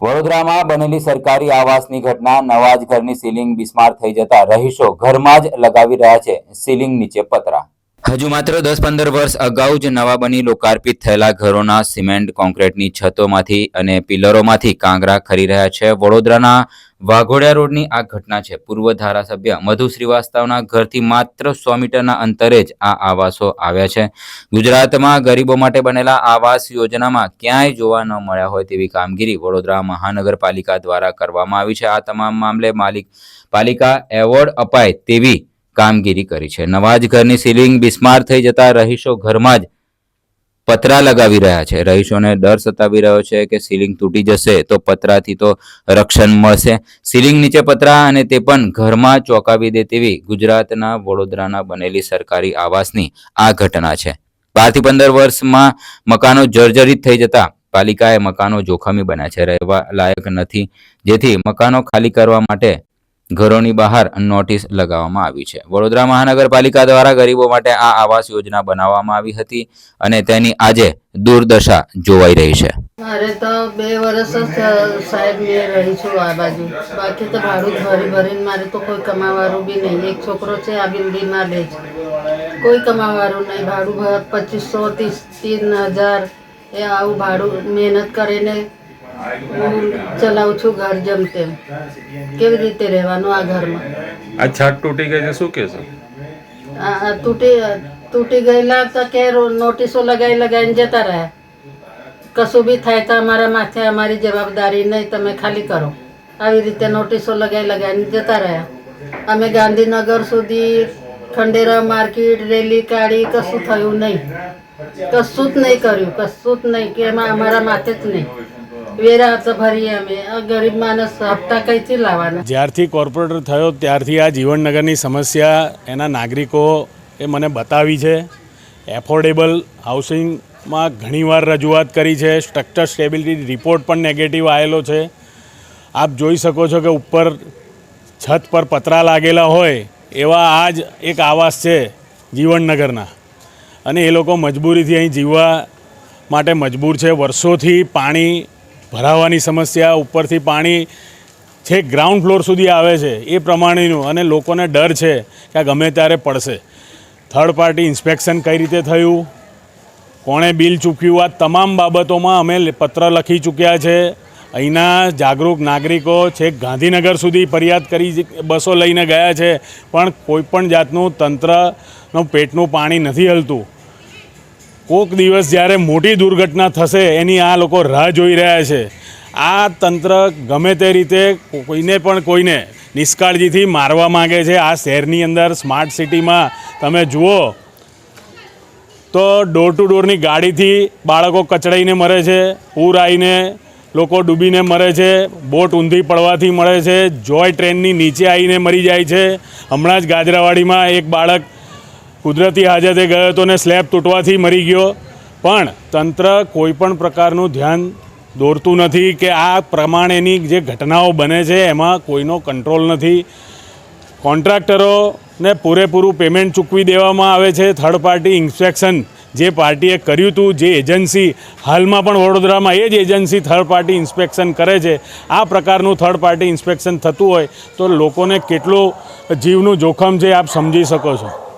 વડોદરામાં બનેલી સરકારી આવાસની ઘટના નવા જ ઘરની સીલિંગ બિસ્માર થઈ જતા રહીશો ઘરમાં જ લગાવી રહ્યા છે સીલિંગ નીચે પતરા. હજુ માત્ર દસ પંદર વર્ષ અગાઉ જ નવા બની લોકાર્પિત થયેલા ઘરોના સિમેન્ટ, કોન્ક્રીટની છતોમાંથી અને પિલરોમાંથી કાંગરા ખરી રહ્યા છે. વડોદરાના વાઘોડિયા રોડની આ ઘટના છે. પૂર્વ ધારાસભ્ય મધુ શ્રીવાસ્તવના ઘરથી માત્ર સો મીટરના અંતરે જ આ આવાસો આવ્યા છે. ગુજરાતમાં ગરીબો માટે બનેલા આવાસ યોજનામાં ક્યાંય જોવા ન મળ્યા હોય તેવી કામગીરી વડોદરા મહાનગરપાલિકા દ્વારા કરવામાં આવી છે. આ તમામ મામલે માલિક પાલિકા એવોર્ડ અપાય તેવી કામગીરી કરી છે. નવા જ ઘરની સીલિંગ બિસ્માર થઈ જતા રહીશો ઘરમાં જ પતરા લગાવી રહ્યા છે. રહીશોને ડર સતાવી રહ્યો છે કે સીલિંગ તૂટી જશે તો પતરાથી તો રક્ષણ મળશે. સીલિંગ નીચે પતરા અને તે પણ ઘરમાં ચોંકાવી દે તેવી ગુજરાતના વડોદરાના બનેલી સરકારી આવાસની આ ઘટના છે. બારથી પંદર વર્ષમાં મકાનો જર્જરિત થઈ જતા પાલિકાએ મકાનો જોખમી બન્યા છે. રહેવા લાયક નથી. જેથી મકાનો ખાલી કરવા માટે ઘરોની બહાર નોટિસ લગાવવામાં આવી છે. વડોદરા મહાનગરપાલિકા દ્વારા ગરીબો માટે આ આવાસ યોજના બનાવવામાં આવી હતી અને તેની આજે દુર્દશા જોવાઈ રહી છે. મારે તો બે વર્ષ સાહેબ મેં રહી છું આ બાજુ. બાકી તો ભાડું ભરી ભરીને મારે તો કોઈ કમાવાળું બી નહીં. એક છોકરો છે, આ બિલ્ડિંગમાં રહે છે. કોઈ કમાવાળું નહીં. ભાડું પચીસો, ત્રીસ ત્રણ હજાર. એ આવું ભાડું મહેનત કરીને ચલાવું છું ઘર જેમ તેમ. કેવી રીતે રહેવાનું આ ઘરમાં? આ છત તૂટી ગઈ છે શું કહેશો આ તૂટી તૂટી ગયેલા તો કે નોટિસો લગાવી લગાવીને જતા રહ્યા કશું બી થાય તો અમારા માથે અમારી જવાબદારી નહીં તમે ખાલી કરો. આવી રીતે નોટિસો લગાવી લગાવીને જતા રહ્યા. અમે ગાંધીનગર સુધી ખંડેરા માર્કેટ રેલી કાઢી કશું થયું નહીં. કશું જ નહીં કર્યું કશું જ નહીં કે એમાં અમારા માથે જ નહીં. જ્યારથી કોર્પોરેટર થયો, ત્યારથી આ જીવનનગરની સમસ્યા એના નાગરિકો એ મને બતાવી છે. એફોર્ડેબલ હાઉસિંગમાં ઘણીવાર રજૂઆત કરી છે. સ્ટ્રક્ચર સ્ટેબિલિટી રિપોર્ટ પણ નેગેટિવ આવેલો છે. આપ જોઈ શકો છો કે ઉપર છત પર પતરા લાગેલા હોય, એવા આ જ એક આવાસ છે જીવનનગરના. અને એ લોકો મજબૂરીથી અહીં જીવવા માટે મજબૂર છે. વર્ષોથી પાણી ભરાવાની સમસ્યા, ઉપરથી પાણી છેક ગ્રાઉન્ડ ફ્લોર સુધી આવે છે, એ પ્રમાણેનું અને લોકોને ડર છે કે આ ગમે ત્યારે પડશે. થર્ડ પાર્ટી ઇન્સ્પેક્શન કઈ રીતે થયું? કોણે બિલ ચૂક્યું? આ તમામ બાબતોમાં અમે પત્ર લખી ચૂક્યા છે. અહીંના જાગૃત નાગરિકો છેક ગાંધીનગર સુધી ફરિયાદ કરી બસો લઈને ગયા છે, પણ કોઈ પણ જાતનું તંત્રનું પેટનું પાણી નથી હલતું. કોક દિવસ જ્યારે મોટી દુર્ઘટના થશે, એની આ લોકો રાહ જોઈ રહ્યા છે. આ તંત્ર ગમે તે રીતે કોઈને પણ કોઈને નિષ્કાળજીથી મારવા માંગે છે. આ શહેરની અંદર સ્માર્ટ સિટીમાં તમે જુઓ તો ડોર ટુ ડોરની ગાડીથી બાળકો કચડાઈને મરે છે, પૂર આવીને લોકો ડૂબીને મરે છે, બોટ ઊંધી પડવાથી મળે છે, જોય ટ્રેનની નીચે આવીને મરી જાય છે. હમણાં જ ગાજરાવાડીમાં એક બાળક કુદરતી હાજતે ગયો હતો ને સ્લેબ તૂટવાથી મરી ગયો. પણ તંત્ર કોઈપણ પ્રકારનું ધ્યાન દોરતું નથી કે આ પ્રમાણેની જે ઘટનાઓ બને છે, એમાં કોઈનો કંટ્રોલ નથી. કોન્ટ્રાક્ટરોને પૂરેપૂરું પેમેન્ટ ચૂકવી દેવામાં આવે છે. થર્ડ પાર્ટી ઇન્સ્પેક્શન જે પાર્ટીએ કર્યું હતું, જે એજન્સી હાલમાં પણ વડોદરામાં એ જ એજન્સી થર્ડ પાર્ટી ઇન્સ્પેક્શન કરે છે. આ પ્રકારનું થર્ડ પાર્ટી ઇન્સ્પેક્શન થતું હોય તો લોકોને કેટલું જીવનું જોખમ છે, આપ સમજી શકો છો.